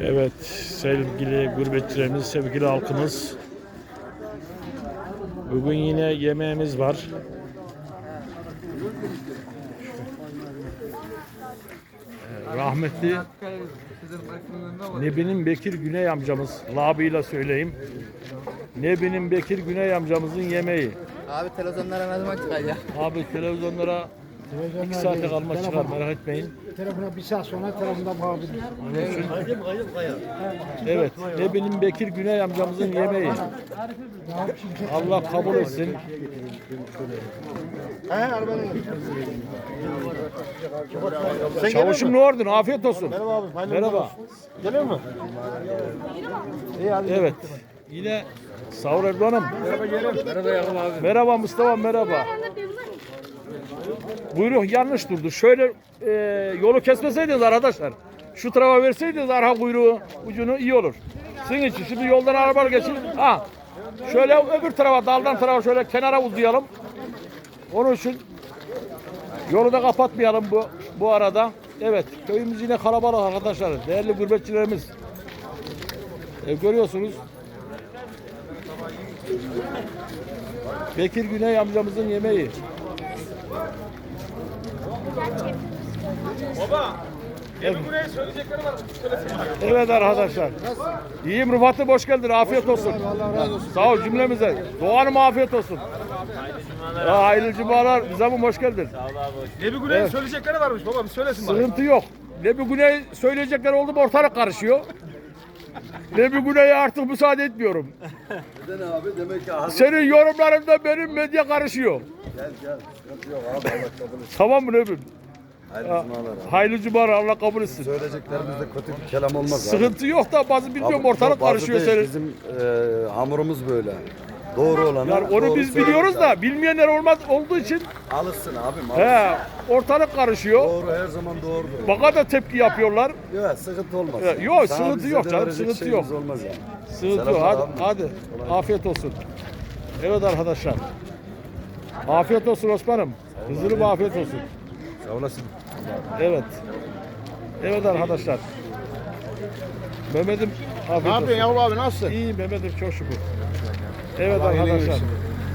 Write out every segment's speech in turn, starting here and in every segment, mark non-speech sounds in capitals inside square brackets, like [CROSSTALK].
Evet sevgili gurbetçilerimiz, sevgili halkımız. Bugün yine yemeğimiz var. Rahmetli Nebi'nin Bekir Güney amcamız, labıyla söyleyeyim. Nebi'nin Bekir Güney amcamızın yemeği. Abi televizyonlara ne zaman çıkar ya? Abi televizyonlara iki saate kalma çıkar merak etmeyin. Telefona bir saat sonra telefonda bağırdım. Evet, Nebi'nin Bekir Güney amcamızın yemeği. Allah kabul etsin. Çavuşum ne ordun? Afiyet olsun. Merhaba abi. Merhaba. Geliyor mu? Evet. Yine Savur Erdoğan'ım. Merhaba Merhaba Yakup abi. Merhaba Mustafa merhaba. Buyruk yanlış durdu. Şöyle e, yolu kesmeseydiniz arkadaşlar. Şu tarafa verseydiniz arka kuyruğu ucunu iyi olur. Sizin için şimdi yoldan araba geçin. Ha. Şöyle öbür tarafa daldan tarafa şöyle kenara uzayalım. Onun için yolu da kapatmayalım bu bu arada. Evet köyümüz yine kalabalık arkadaşlar. Değerli gurbetçilerimiz. E, görüyorsunuz. Bekir Güney amcamızın yemeği. Baba, Evet. buraya söyleyecekleri var. Evet arkadaşlar. İyiyim Rıfat'ım hoş geldin. Afiyet olsun. Sağ ol cümlemize. Doğan'ım afiyet olsun. Ya, hayırlı cumalar. Nizam'ım hoş geldin. Nebi Güney'in söyleyecekleri varmış baba bir söylesin bana. Sıkıntı yok. Ne bir Güney söyleyecekler oldu mu ortalık karışıyor. Ne bir Güney'e artık müsaade etmiyorum. Neden abi? Demek ki hazır. Senin yorumlarında benim medya karışıyor. Gel gel. Sıkıntı yok abi. Allah kabul etsin. Tamam mı Nebim? Hayırlı cumalar abi. Hayırlı cumalar Allah kabul etsin. Söyleyeceklerimizde kötü bir kelam olmaz abi. Sıkıntı yok da bazı bilmiyorum Abi, ortalık karışıyor senin. Bizim e, hamurumuz böyle. Doğru olanı. Yani onu doğru biz biliyoruz da bilmeyenler olmaz olduğu için Alışsın abim. alışsın. he, ortalık karışıyor. Doğru her zaman doğrudur. Bana da tepki yapıyorlar. Yok sıkıntı olmaz. Evet, yok, Sana sıkıntı bize yok de canım, verecek sıkıntı şeyimiz yok. olmaz yani. Sıkıntı yok. Hadi, abi. hadi. Afiyet olsun. Evet arkadaşlar. Afiyet olsun Osman'ım. Hızırım afiyet olsun. Sağ olasın. Evet. Evet arkadaşlar. Mehmet'im afiyet Ne olsun. yapıyorsun Yavuz abi nasılsın? İyi Mehmet'im çok şükür. Evet Allah arkadaşlar.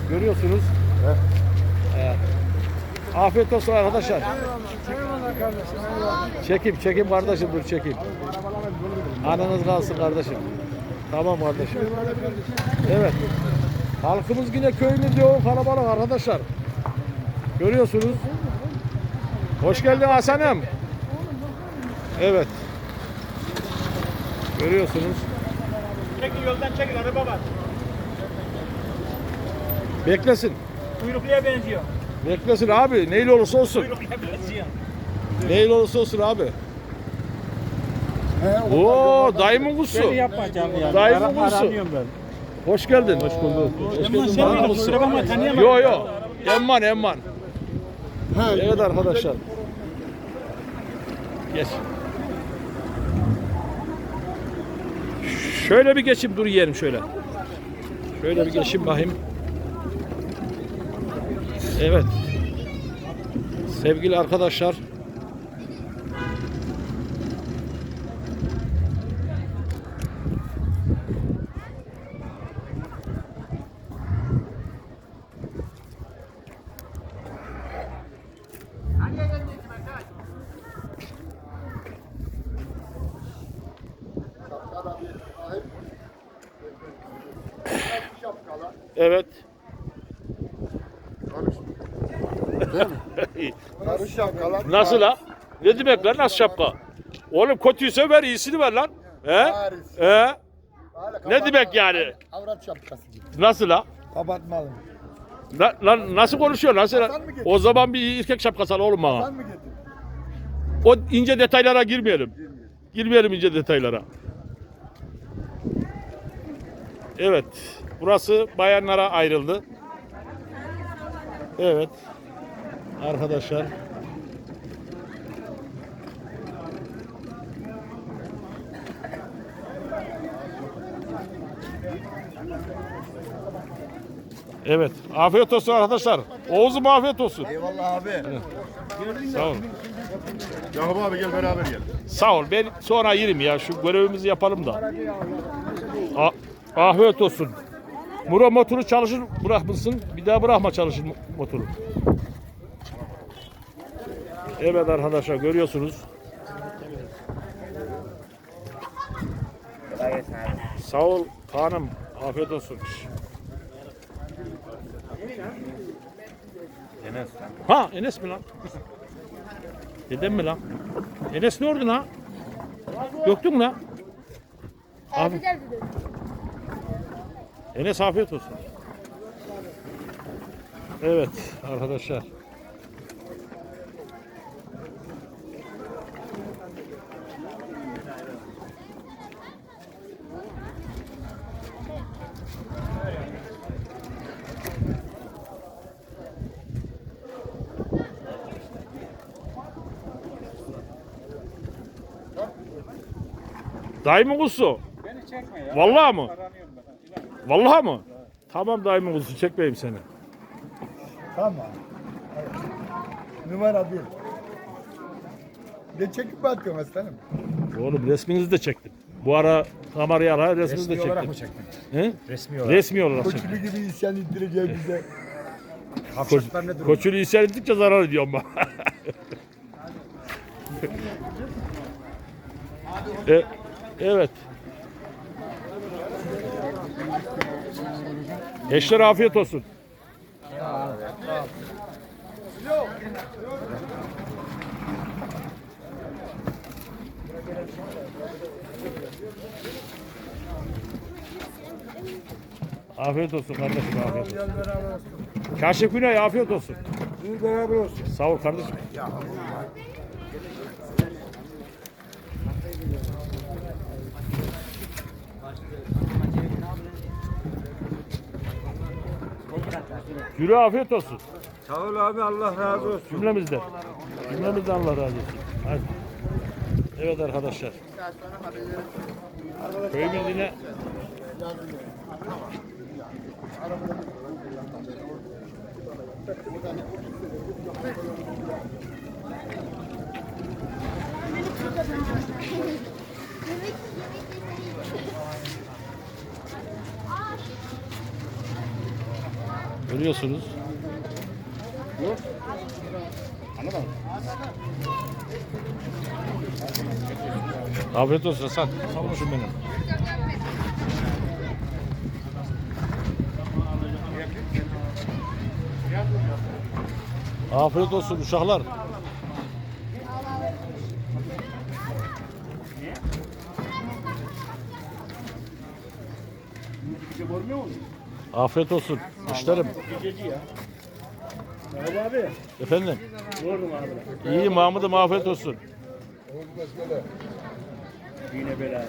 Görüyorsunuz. Evet. Afiyet olsun arkadaşlar. Çekim, çekim kardeşim dur çekim. Ananız kalsın kardeşim. Tamam kardeşim. Evet. Halkımız yine köyümüz yoğun kalabalık arkadaşlar. Görüyorsunuz. Hoş geldin Hasan'ım. Evet. Görüyorsunuz. Çekin yoldan çekin araba var. Beklesin. Kuyrukluya benziyor. Beklesin abi. Neyle olursa olsun. Kuyrukluya benziyor. Neyle olursa olsun abi. Oo dayımın kuzusu. yapmayacağım yani. Dayımın kuzusu. Hoş geldin. Hoş bulduk. Hoş geldin. Dayımın kuzusu. Kusura bakma tanıyamadım. Yo yo. Emman emman. Evet arkadaşlar. Geç. Şöyle bir geçeyim dur yiyelim şöyle. Şöyle bir geçeyim bakayım. Evet. Sevgili arkadaşlar. Evet. Karış şapkalar. Nasıl la? Ne demek lan nasıl şapka? Oğlum kötüyse ver iyisini ver lan. He? He? Ne demek yani? Avrat şapkası gibi. Nasıl la? Kapatmalı. Na- lan nasıl konuşuyor nasıl? Hasan mı getirdin? O zaman bir erkek şapkası al oğlum bana. Sen mi getirdin? O ince detaylara girmeyelim. Girmeyelim ince detaylara. Evet. Burası bayanlara ayrıldı. Evet. Arkadaşlar. Evet. Afiyet olsun arkadaşlar. Oğuz'um afiyet olsun. Eyvallah abi. Sağ ol. Yakup abi gel beraber gel. Sağ ol. Ben sonra yerim ya. Şu görevimizi yapalım da. A- afiyet olsun. Muro motoru çalışır bırakmışsın. Bir daha bırakma çalışır mo- motoru. Evet arkadaşlar görüyorsunuz. Sağ ol Kaan'ım. Afiyet olsun. Enes. Ha Enes mi lan? Dedem mi lan? Enes ne oldu lan? Yoktun lan? Abi. Enes afiyet olsun. Evet arkadaşlar. Dayımın kuzusu. Beni çekme ya. Vallahi mı? Aranıyorum ben. Vallahi mı? Tamam dayımın kuzusu çekmeyeyim seni. Tamam. Evet. Numara bir. Ne çekip mi atıyorsun aslanım? Oğlum resminizi de çektim. Bu ara kamerayı al ha resminizi de Resmi olarak mı çektin? He? Resmi olarak. Resmi olarak çektim. Koçulu gibi isyan ettireceği bize. Kavşaklar ne durumda? Koçunu isyan ettikçe zarar ediyorum ben. [LAUGHS] e, evet. Eşler afiyet olsun. Afiyet olsun kardeşim afiyet olsun. Kaşif Güney afiyet olsun. beraber olsun. Sağ ol kardeşim. Yürü afiyet olsun. Sağ ol abi Allah razı olsun. Cümlemizden. Cümlemizden Allah razı olsun. Hadi. Evet arkadaşlar. Köyümüz yine görüyorsunuz. Afiyet olsun Hasan. Sağ olun benim. Afiyet olsun uşaklar. Afiyet olsun. Müşterim. Merhaba abi. Efendim. Gördüm abi. İyi Mahmud'um afiyet olsun. Yine bela.